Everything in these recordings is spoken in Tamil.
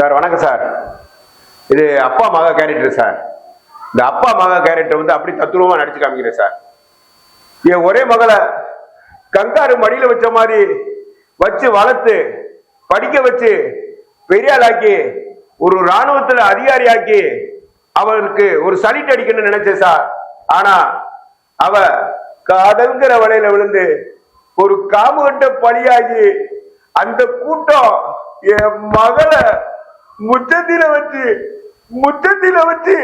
சார் வணக்கம் சார். இது அப்பா மகா கேரக்டர் சார். இந்த அப்பா மகா கேரக்டர் வந்து அப்படி தத்துருவமா நடிச்சு காமிக்கிறேன் சார். என் ஒரே மகளை கங்காரு மடியில வச்ச மாதிரி வச்சு வளர்த்து படிக்க வச்சு பெரியாளாக்கி ஒரு ராணுவத்துல அதிகாரியாக்கி அவளுக்கு ஒரு சலிட் அடிக்கணும்னு நினைச்சேன் சார். ஆனா அவ காதல்ங்கிற வலையில விழுந்து ஒரு காமுகண்ட பலியாகி அந்த கூட்டம் என் மகளை முற்றத்தில வச்சு முற்றத்தில வச்சு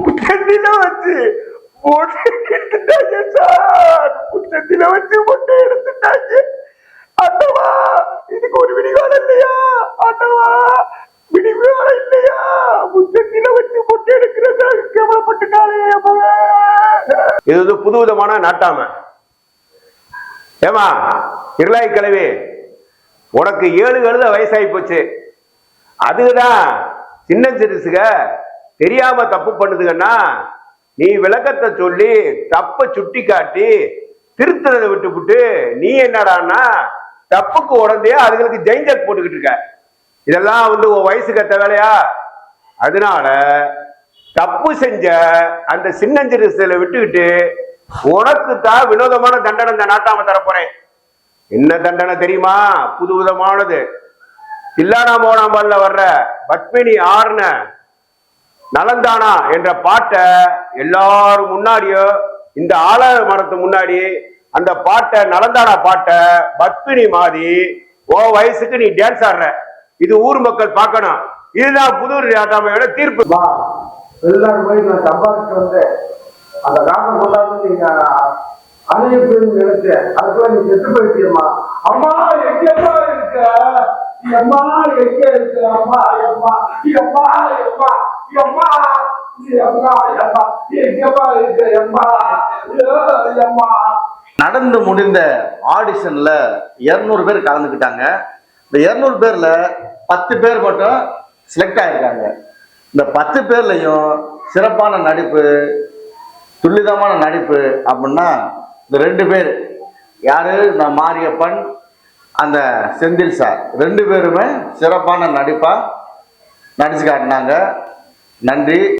முற்றத்தில வச்சு மொட்டை சார். முற்றத்தில வச்சு முட்டை எடுத்துட்டாச்சு அட்டவா இதுக்கு ஒரு விடிகாலம் இல்லையா? அட்டவா விடிகாலம் இல்லையா? முற்றத்தில வச்சு முட்டை எடுக்கிறதாக கேவலப்பட்டுட்டாலே என் மகன். இது வந்து புது விதமான நாட்டாம. ஏமா இருளாய் கிழவி உனக்கு ஏழு கழுத வயசாகி போச்சு அதுதான் சின்ன சிறுசுக தெரியாம தப்பு பண்ணுதுங்கன்னா நீ விளக்கத்தை சொல்லி தப்ப சுட்டி காட்டி திருத்துறதை விட்டுப்புட்டு நீ என்னடான்னா தப்புக்கு உடந்தையா அதுகளுக்கு ஜெயிஞ்சக் போட்டுக்கிட்டு இருக்க. இதெல்லாம் வந்து உன் வயசுக்கு ஏத்த வேலையா? அதனால தப்பு செஞ்ச அந்த சின்னஞ்சிறுசுல விட்டுக்கிட்டு உனக்கு தான் வினோதமான தண்டனை இந்த நாட்டாம தரப்போறேன். என்ன தண்டனை தெரியுமா? புது விதமானது தில்லானா மோனாம்பல்ல வர்ற பத்மினி ஆர்ன நலந்தானா என்ற பாட்டை எல்லாரும் முன்னாடியோ இந்த ஆல மரத்து முன்னாடி அந்த பாட்டை நலந்தானா பாட்டை பத்மினி மாதிரி ஓ வயசுக்கு நீ டான்ஸ் ஆடுற. இது ஊர் மக்கள் பார்க்கணும். இதுதான் புதூர் ராஜாமையோட தீர்ப்பு. அம்மா போய் நான் சம்பாதிச்சு வந்தேன். அந்த காசை கொண்டாந்து நீங்க அணையப்பேன்னு நினைச்சேன் அதுக்குள்ள நீ செத்து போயிட்டியம்மா. அம்மா எங்க இருக்க. எங்க அம்மா நடந்து முடிந்த ஆடிஷன்ல 200 பேர் கலந்துக்கிட்டாங்க. இந்த 200 பேர்ல பத்து பேர் மட்டும் செலக்ட் ஆயிருக்காங்க. இந்த பத்து பேர்லையும் சிறப்பான நடிப்பு துல்லிதமான நடிப்பு அப்படின்னா இந்த ரெண்டு பேர். யாரு? நான் மாரியப்பன் அந்த செந்தில் சார். ரெண்டு பேருமே சிறப்பான நடிப்பாக நடிச்சு காட்டினாங்க. நன்றி.